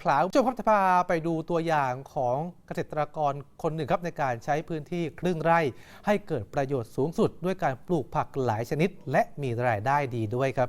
ขลาคุณผู้ชมครับจะพาไปดูตัวอย่างของเกษตรกรคนหนึ่งครับในการใช้พื้นที่ครึ่งไร่ ให้เกิดประโยชน์สูงสุด ด้วยการปลูกผักหลายชนิด และมีรายได้ดีด้วยครับ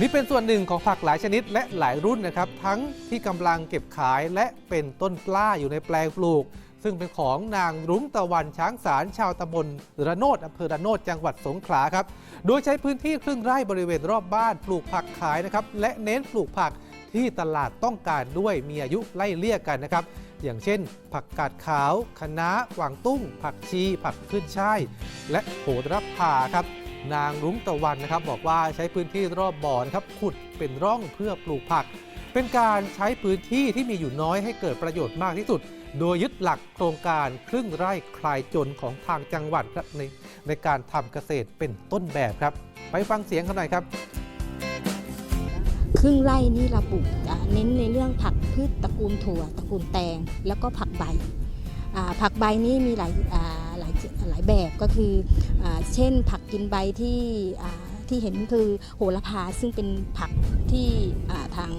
นี่เป็นส่วนหนึ่งของผักหลายชนิดและหลายรุ่นนะครับ ทั้งที่กำลังเก็บขายและเป็นต้นกล้าอยู่ในแปลงปลูก ซึ่งเป็นของนางรุ้งตะวันช้างสารชาวตำบลระโนดอำเภอระโนดจังหวัดสงขลาครับ โดยใช้พื้นที่ครึ่งไร่บริเวณรอบบ้านปลูกผักขายนะครับและเน้นปลูกผัก ที่ตลาดต้องการด้วยมีอายุไล่เลี่ยกันนะครับ อย่างเช่น ผักกาดขาวคะน้ากวางตุ้ง ผักชี ผักขึ้นช่าย และโหระพาครับ นางรุ้งตะวันนะครับ บอกว่าใช้พื้นที่รอบบ่อนครับขุดเป็นร่องเพื่อปลูกผัก เป็นการใช้พื้นที่ที่มีอยู่น้อยให้เกิดประโยชน์มากที่สุด โดยยึดหลักโครงการครึ่งไร่คลายจนของทางจังหวัดครับในในการทำเกษตรเป็นต้นแบบครับ ไปฟังเสียงกันหน่อยครับ ครึ่งไร่นี่เราปลูกเน้นในเรื่องผักพืชตระกูลถั่วตระกูลแตง แล้วก็ผักใบผักใบนี่มีหลายหลายหลายแบบก็คืออเช่นผักกินใบที่ที่เห็นคือโหระพาซึ่งเป็นผักที่ทาง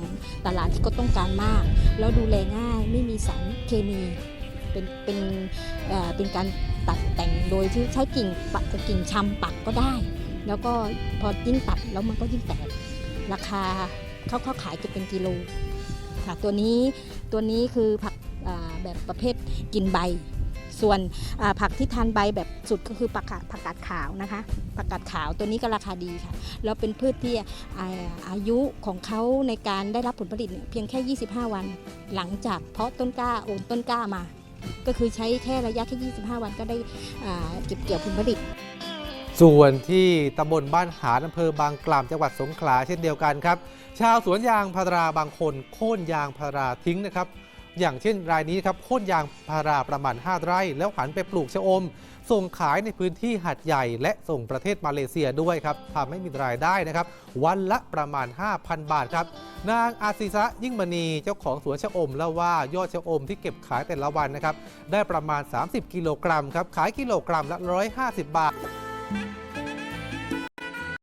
ตลาดที่ก็ต้องการมาก แล้วดูแลง่ายไม่มีสารเคมีเป็นเป็นเป็นการตัดแต่งโดยที่ใช้กิ่งปักกิ่งชำปักก็ได้ แล้วก็พอยิ่งตัดแล้วมันก็ยิ่งแตก ราคาเขาเขาขายเก็บเป็นกิโลค่ะตัวนี้ตัวนี้คือผักแบบประเภทกินใบ ส่วนผักที่ทานใบแบบสุดก็คือผักกาดผักกาดขาวนะคะผักกาดขาวตัวนี้ก็ราคาดีค่ะแล้วเป็นพืชที่อาอายุของเขาในการได้รับผลผลิตเพียงแค่ 25 วัน หลังจากเพาะต้นกล้าโอนต้นกล้ามา ก็คือใช้แค่ระยะแค่ 25 วันก็ได้เก็บเกี่ยวผลผลิต ส่วนที่ตำบลบ้านหาดอำเภอบางกล่ำจังหวัดสงขลาเช่นเดียวกันครับ ชาวสวนยางพาราบางคนโค่นยางพาราทิ้งนะครับ อย่างเช่นรายนี้ครับโค่นยางพาราประมาณ 5 ไร่ แล้วหันไปปลูกชะอม ส่งขายในพื้นที่หัดใหญ่ และส่งประเทศมาเลเซียด้วยครับทำให้มีรายได้นะครับ วันละประมาณ 5,000 บาทครับ นางอาซิซะยิ่งมณีเจ้าของสวนชะอมเล่าว่ายอดชะอมที่เก็บขายแต่ละวันนะครับได้ประมาณ 30 กิโลกรัมครับขายกิโลกรัมละ 150 บาท Bye.